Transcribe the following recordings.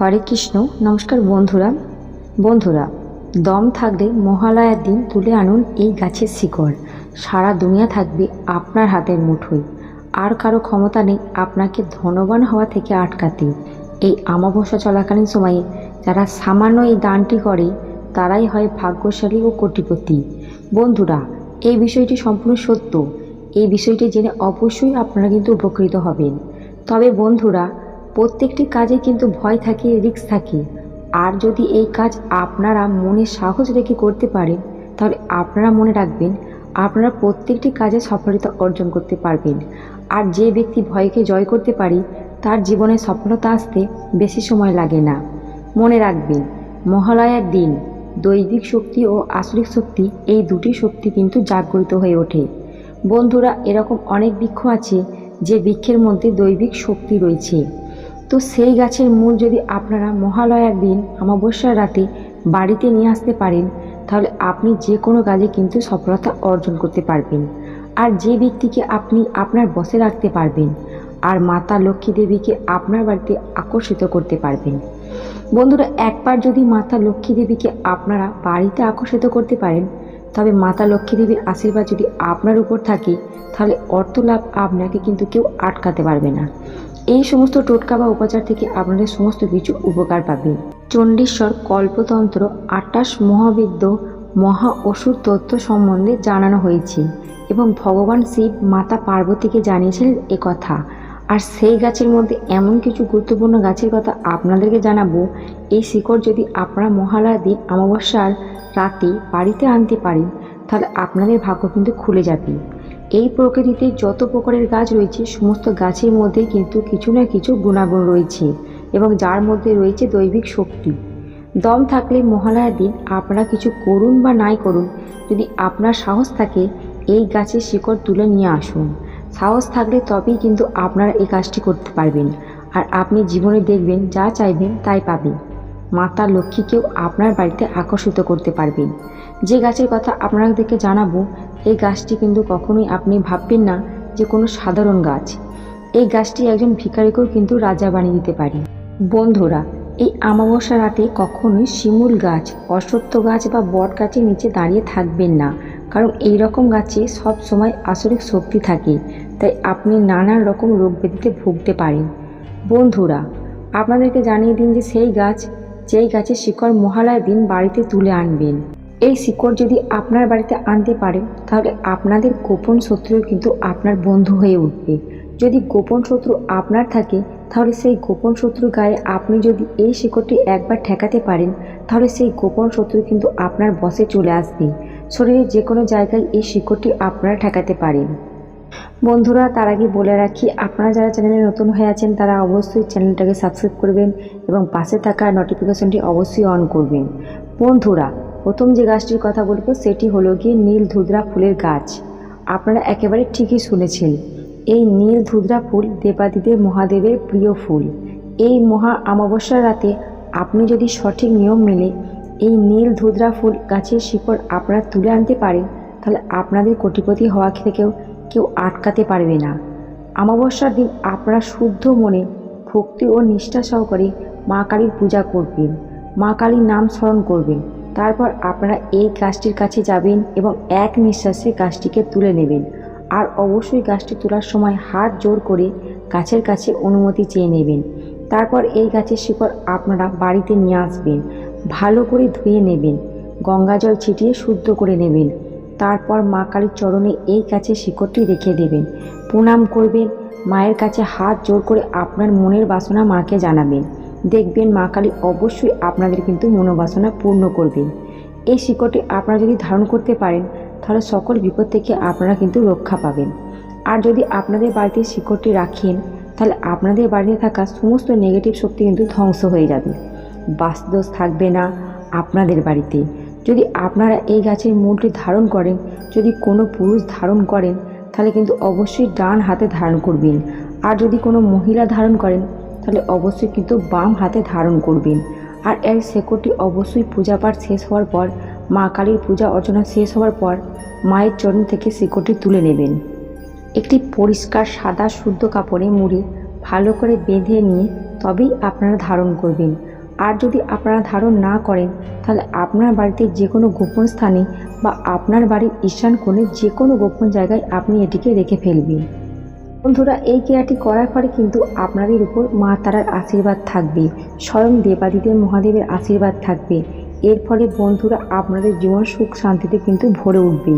হরে কৃষ্ণ, নমস্কার বন্ধুরা। বন্ধুরা, দম থাকলে মহালয়ার দিন তুলে আনুন এই গাছের শিকড়। সারা দুনিয়া থাকবে আপনার হাতের মুঠোয়। আর কারও ক্ষমতা নেই আপনাকে ধনবান হওয়া থেকে আটকাতে। এই আমাবস্যা চলাকালীন সময়ে যারা সামান্য এই দানটি করে, তারাই হয় ভাগ্যশালী ও কোটিপতি। বন্ধুরা, এই বিষয়টি সম্পূর্ণ সত্য। এই বিষয়টি জেনে অবশ্যই আপনারা কিন্তু উপকৃত হবেন। তবে বন্ধুরা প্রত্যেকটি কাজে কিন্তু ভয় থাকে, রিস্ক থাকে। আর যদি এই কাজ আপনারা মনে সাহস রেখে করতে পারেন, তাহলে আপনারা মনে রাখবেন, আপনারা প্রত্যেকটি কাজে সফলতা অর্জন করতে পারবেন। আর যে ব্যক্তি ভয়কে জয় করতে পারে, তার জীবনে সফলতা আসতে বেশি সময় লাগে না। মনে রাখবেন, মহালয়ার দিন দৈবিক শক্তি ও আসরিক শক্তি, এই দুটি শক্তি কিন্তু জাগ্রত হয়ে ওঠে। বন্ধুরা, এরকম অনেক বৃক্ষ আছে, যে বৃক্ষের মধ্যে দৈবিক শক্তি রয়েছে। তো সেই গাছের মূল যদি আপনারা মহালয়ার দিন, অমাবস্যার রাতে বাড়িতে নিয়ে আসতে পারেন, তাহলে আপনি যে কোনো কাজে কিন্তু সফলতা অর্জন করতে পারবেন। আর যে ব্যক্তিকে আপনি আপনার বসে রাখতে পারবেন, আর মাতা লক্ষ্মী দেবীকে আপনার বাড়িতে আকর্ষিত করতে পারবেন। বন্ধুরা, একবার যদি মাতা লক্ষ্মী দেবীকে আপনারা বাড়িতে আকর্ষিত করতে পারেন, তবে মাতা লক্ষ্মী দেবীর আশীর্বাদ যদি আপনার উপর থাকে, তাহলে অর্থ লাভ আপনাকে কিন্তু কেউ আটকাতে পারবে না। এই সমস্ত টোটকা বা উপাচার থেকে আপনাদের সমস্ত কিছু উপকার পাবেন। চণ্ডীশ্বর কল্পতন্ত্র আটাশ মহাবিদ্য মহা ওষুধ তত্ত্ব সম্বন্ধে জানানো হয়েছে এবং ভগবান শিব মাতা পার্বতীকে জানিয়েছিলেন কথা। আর সেই গাছের মধ্যে এমন কিছু গুরুত্বপূর্ণ গাছের কথা আপনাদেরকে জানাব, এই শিকড় যদি আপনারা মহালয়া দিন অমাবস্যার রাতে বাড়িতে আনতে পারেন, তাহলে আপনাদের ভাগ্য কিন্তু খুলে যাবে। এই প্রকৃতিতে যত প্রকারের গাছ রয়েছে, সমস্ত গাছের মধ্যে কিন্তু কিছু না কিছু গুণাগুণ রয়েছে এবং যার মধ্যে রয়েছে দৈবিক শক্তি। দম থাকলে মহালয়ার দিন আপনারা কিছু করুন বা নাই করুন, যদি আপনার সাহস থাকে, এই গাছের শিকড় তুলে নিয়ে আসুন। সাহস থাকলে তবেই কিন্তু আপনারা এই কাজটি করতে পারবেন। আর আপনি জীবনে দেখবেন, যা চাইবেন তাই পাবেন। মাতা লক্ষ্মীকেও আপনার বাড়িতে আকর্ষিত করতে পারবেন। যে গাছের কথা আপনাদেরকে জানাব এই গাছটি কিন্তু কখনোই আপনি ভাববেন না যে কোনো সাধারণ গাছ। এই গাছটি একজন ভিখারিকেও কিন্তু রাজা বানিয়ে দিতে পারে। বন্ধুরা, এই আমাবস্যা রাতে কখনোই শিমুল গাছ, অশ্বত্থ গাছ বা বট গাছের নিচে দাঁড়িয়ে থাকবেন না। কারণ এই রকম গাছে সব সময় আসরিক শক্তি থাকে। তাই আপনি নানান রকম রোগ ব্যাধিতে ভুগতে পারেন। বন্ধুরা, আপনাদেরকে জানিয়ে দিন যে সেই গাছ, যেই গাছের শিকড় মহালয়ার দিন বাড়িতে তুলে আনবেন। এই শিকড় যদি আপনার বাড়িতে আনতে পারেন তাহলে আপনাদের গোপন শত্রু কিন্তু আপনার বন্ধু হয়ে উঠবে। যদি গোপন শত্রু আপনার থাকে, তাহলে সেই গোপন শত্রু গায়ে আপনি যদি এই শিকড়টি একবার ঠেকাতে পারেন, তাহলে সেই গোপন শত্রু কিন্তু আপনার বসে চলে আসবে। শরীরের যে কোনো জায়গায় এই শিকড়টি আপনারা ঠেকাতে পারেন। বন্ধুরা, তার আগে বলে রাখি, আপনারা যারা চ্যানেলে নতুন হয়ে আছেন, তারা অবশ্যই চ্যানেলটাকে সাবস্ক্রাইব করবেন এবং পাশে থাকা নোটিফিকেশনটি অবশ্যই অন করবেন। বন্ধুরা প্রথম যে গাছটির কথা বলব, সেটি হলো গিয়ে নীল ধুদ্রা ফুলের গাছ। আপনারা একেবারে ঠিকই শুনেছেন, এই নীল ধুদ্রা ফুল দেবাদিদেব মহাদেবের প্রিয় ফুল। এই মহা অমাবস্যার রাতে আপনি যদি সঠিক নিয়ম মেনে এই নীল ধুদ্রা ফুল গাছের শিকড় আপনারা তুলে আনতে পারেন, তাহলে আপনাদের কোটিপতি হওয়া থেকেও কেউ আটকাতে পারবে না। অমাবস্যার দিন আপনারা শুদ্ধ মনে ভক্তি ও নিষ্ঠা সহকারে মা কালীর পূজা করবেন। মা কালীর নাম স্মরণ করবেন। তারপর আপনারা এই গাছটির কাছে যাবেন এবং এক নিঃশ্বাসে গাছটিকে তুলে নেবেন। আর অবশ্যই গাছটি তোলার সময় হাত জোর করে গাছের কাছে অনুমতি চেয়ে নেবেন। তারপর এই গাছের শিকড় আপনারা বাড়িতে নিয়ে আসবেন। ভালো করে ধুয়ে নেবেন। গঙ্গা জল ছিটিয়ে শুদ্ধ করে নেবেন। তারপর মা কালীর চরণে এই গাছের শিকড়টি রেখে দেবেন। প্রণাম করবেন। মায়ের কাছে হাত জোর করে আপনার মনের বাসনা মাকে জানাবেন। দেখবেন মা কালী অবশ্যই আপনাদের কিন্তু মনোবাসনা পূর্ণ করবেন। এই শিকড়টি আপনারা যদি ধারণ করতে পারেন, তাহলে সকল বিপদ থেকে আপনারা কিন্তু রক্ষা পাবেন। আর যদি আপনাদের বাড়িতে শিকড়টি রাখেন, তাহলে আপনাদের বাড়িতে থাকা সমস্ত নেগেটিভ শক্তি কিন্তু ধ্বংস হয়ে যাবে। বাস্তুদোষ থাকবে না আপনাদের বাড়িতে। যদি আপনারা এই গাছের মূলটি ধারণ করেন, যদি কোনো পুরুষ ধারণ করেন, তাহলে কিন্তু অবশ্যই ডান হাতে ধারণ করবেন। আর যদি কোনো মহিলা ধারণ করেন তাহলে অবশ্যই কিন্তু বাম হাতে ধারণ করবেন। আর এর শেকড়টি অবশ্যই পূজা পাঠ শেষ হওয়ার পর, মা কালীর পূজা অর্চনা শেষ হওয়ার পর মায়ের চরণ থেকে শিকড়টি তুলে নেবেন। একটি পরিষ্কার সাদা শুদ্ধ কাপড়ে মুড়ে ভালো করে বেঁধে নিয়ে তবেই আপনারা ধারণ করবেন। আর যদি আপনারা ধারণ না করেন, তাহলে আপনার বাড়িতে যে কোনো গোপন স্থানে বা আপনার বাড়ির ঈশান কোণে যে কোনো গোপন জায়গায় আপনি এটিকে রেখে ফেলবেন। বন্ধুরা, এই ক্রিয়াটি করার পরে কিন্তু আপনাদের উপর মা তারার আশীর্বাদ থাকবে। স্বয়ং দেবাদিদেব মহাদেবের আশীর্বাদ থাকবে। এর ফলে বন্ধুরা, আপনাদের জীবন সুখ শান্তিতে কিন্তু ভরে উঠবে।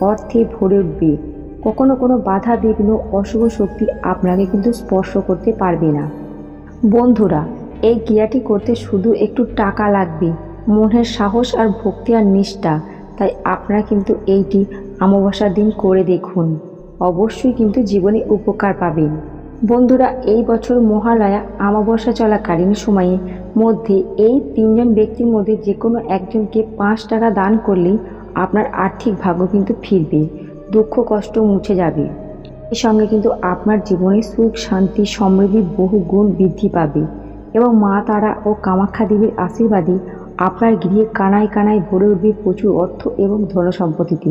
অর্থে ভরে উঠবে। কখনো কোনো বাধা, বিঘ্ন, অশুভ শক্তি আপনাকে কিন্তু স্পর্শ করতে পারবে না। বন্ধুরা, এই ক্রিয়াটি করতে শুধু একটু টাকা লাগবে। মনের সাহস আর ভক্তি আর নিষ্ঠা। তাই আপনারা কিন্তু এইটি অমাবস্যার দিন করে দেখুন। অবশ্যই কিন্তু জীবনে উপকার পাবেন। বন্ধুরা, এই বছর মহালয়া আমাবস্যা চলাকালীন সময়ে মধ্যে এই তিনজন ব্যক্তির মধ্যে যে কোনো একজনকে পাঁচ টাকা দান করলেই আপনার আর্থিক ভাগ্য কিন্তু ফিরবে, দুঃখ কষ্ট মুছে যাবে। এর সঙ্গে কিন্তু আপনার জীবনে সুখ, শান্তি সমৃদ্ধির বহু গুণ বৃদ্ধি পাবে এবং মা তারা ও কামাখ্যা দেবীর আশীর্বাদে আপনার গৃহে কানায় কানায় ভরে উঠবে প্রচুর অর্থ এবং ধন সম্পত্তিতে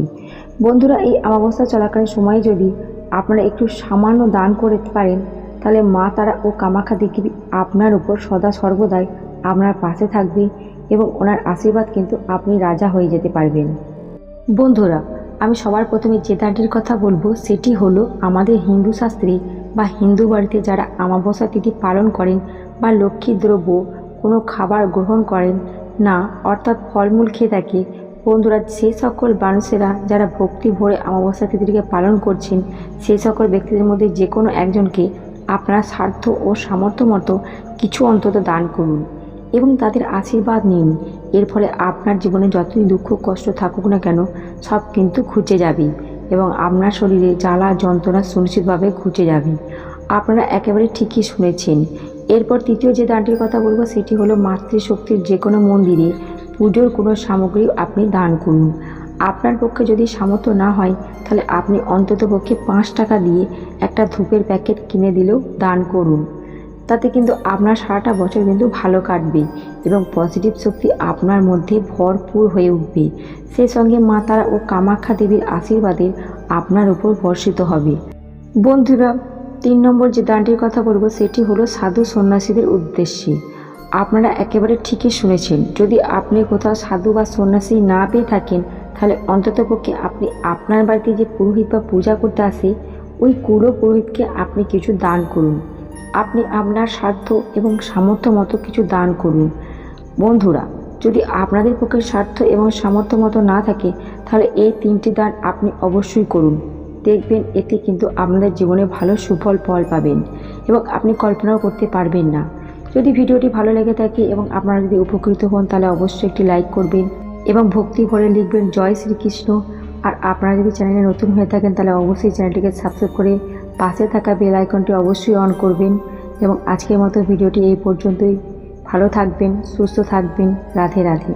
বন্ধুরা, এই অমাবস্যা চলাকালীন সময়ে যদি আপনারা একটু সামান্য দান করতে পারেন, তাহলে মা তারা ও কামাখ্যা দেবী আপনার উপর সদা সর্বদাই আপনার পাশে থাকবে এবং ওনার আশীর্বাদ কিন্তু আপনি রাজা হয়ে যেতে পারবেন। বন্ধুরা, আমি সবার প্রথমে যে দানটির কথা বলব, সেটি হলো আমাদের হিন্দু শাস্ত্রে বা হিন্দু বাড়িতে যারা অমাবস্যা তিথি পালন করেন বা লক্ষ্মী দ্রব্য কোনো খাবার গ্রহণ করেন না, অর্থাৎ ফলমূল খেয়ে থাকে। বন্ধুরা সে সকল মানুষেরা যারা ভক্তি ভরে অমাবস্যা তিথিটিকে পালন করছেন সেই সকল ব্যক্তিদের মধ্যে যে কোনো একজনকে আপনার স্বার্থ ও সামর্থ্য মতো কিছু অন্তত দান করুন এবং তাদের আশীর্বাদ নিন। এর ফলে আপনার জীবনে যতই দুঃখ, কষ্ট থাকুক না কেন, সব কিন্তু ঘুচে যাবে এবং আপনার শরীরে জ্বালা, যন্ত্রণা সুনিশ্চিতভাবে ঘুচে যাবে। আপনারা একেবারে ঠিকই শুনেছেন এরপর তৃতীয় যে দানটির কথা বলব, সেটি হলো মাতৃশক্তির যে কোনো মন্দিরে পুজোর কোনো সামগ্রী আপনি দান করুন। আপনার পক্ষে যদি সামর্থ্য না হয়, তাহলে আপনি অন্তত পক্ষে পাঁচ টাকা দিয়ে একটা ধূপের প্যাকেট কিনে দিলেও দান করুন। তাতে কিন্তু আপনার সারাটা বছর কিন্তু ভালো কাটবে এবং পজিটিভ শক্তি আপনার মধ্যে ভরপুর হয়ে উঠবে। সেই সঙ্গে মা তারা ও কামাখ্যা দেবীর আশীর্বাদে আপনার উপর বর্ষিত হবে। বন্ধুরা তিন নম্বর যে দানটির কথা বলব, সেটি হলো সাধু সন্ন্যাসীদের উদ্দেশ্যে। আপনারা একেবারে ঠিকই শুনেছেন, যদি আপনি কোথাও সাধু বা সন্ন্যাসী না পেয়ে থাকেন, তাহলে অন্ততপক্ষে আপনি আপনার বাড়িতে যে পুরোহিত বা পূজা করতে আসে, ওই কুলো পুরোহিতকে আপনি কিছু দান করুন। আপনি আপনার স্বার্থ এবং সামর্থ্য মতো কিছু দান করুন। বন্ধুরা, যদি আপনাদের পক্ষে স্বার্থ এবং সামর্থ্য মতো না থাকে, তাহলে এই তিনটি দান আপনি অবশ্যই করুন। দেখবেন এতে কিন্তু আপনাদের জীবনে ভালো সুফল ফল পাবেন এবং আপনি কল্পনাও করতে পারবেন না। যদি ভিডিওটি ভালো লেগে থাকে এবং আপনারা যদি উপকৃত হন, তাহলে অবশ্যই একটি লাইক করবেন এবং ভক্তি ভরে লিখবেন, জয় শ্রীকৃষ্ণ। আর আপনারা যদি চ্যানেলে নতুন হয়ে থাকেন, তাহলে অবশ্যই চ্যানেলটিকে সাবস্ক্রাইব করে পাশে থাকা বেল আইকনটি অবশ্যই অন করবেন এবং আজকের মতো ভিডিওটি এই পর্যন্তই। ভালো থাকবেন, সুস্থ থাকবেন। রাধে রাধে।